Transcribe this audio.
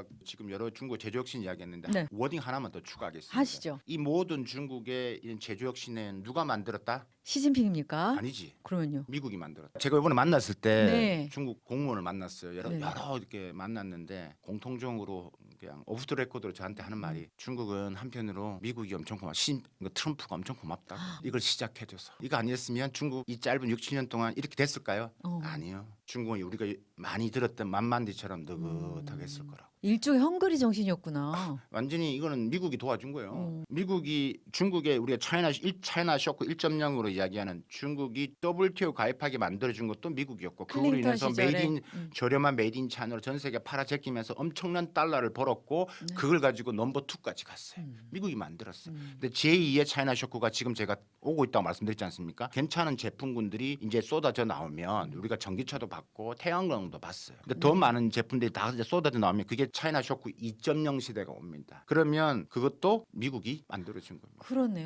제가 지금 여러 중국 제조혁신 이야기했는데 네. 워딩 하나만 더 추가하겠습니다. 하시죠. 이 모든 중국의 이런 제조혁신은 누가 만들었다? 시진핑입니까? 아니지. 그러면요. 미국이 만들었다. 제가 이번에 만났을 때 네. 중국 공무원을 만났어요. 여러, 네. 여러 이렇게 만났는데 공통적으로 그냥 오프 더 레코드로 저한테 하는 말이 음. 중국은 한편으로 미국이 엄청 고맙, 신, 그 트럼프가 엄청 고맙다. 이걸 시작해줘서 이거 아니었으면 중국 이 짧은 6, 7년 동안 이렇게 됐을까요? 어. 아니요. 중국은 우리가 많이 들었던 만만디처럼 느긋하게 했을 거라고. 일종의 헝그리 정신이었구나. 완전히 이거는 미국이 도와준 거예요. 어. 미국이 중국에 우리가 차이나 일 차이나 쇼크 1.0으로 이야기하는 중국이 WTO 가입하게 만들어준 것도 미국이었고 그로 인해서 시절에. 메이드 인 음. 저렴한 메이드인 찬으로 전 세계 팔아제끼면서 엄청난 달러를 벌 었고 그걸 가지고 넘버 투까지 갔어요. 네. 음. 미국이 만들었어요. 음. 근데 제2의 차이나 쇼크가 지금 제가 오고 있다고 말씀드렸지 않습니까? 괜찮은 제품군들이 이제 쏟아져 나오면 우리가 전기차도 받고 태양광도 봤어요. 근데 더 많은 제품들이 다 이제 쏟아져 나오면 그게 차이나 쇼크 2.0 시대가 옵니다. 그러면 그것도 미국이 만들어준 겁니다. 그러네.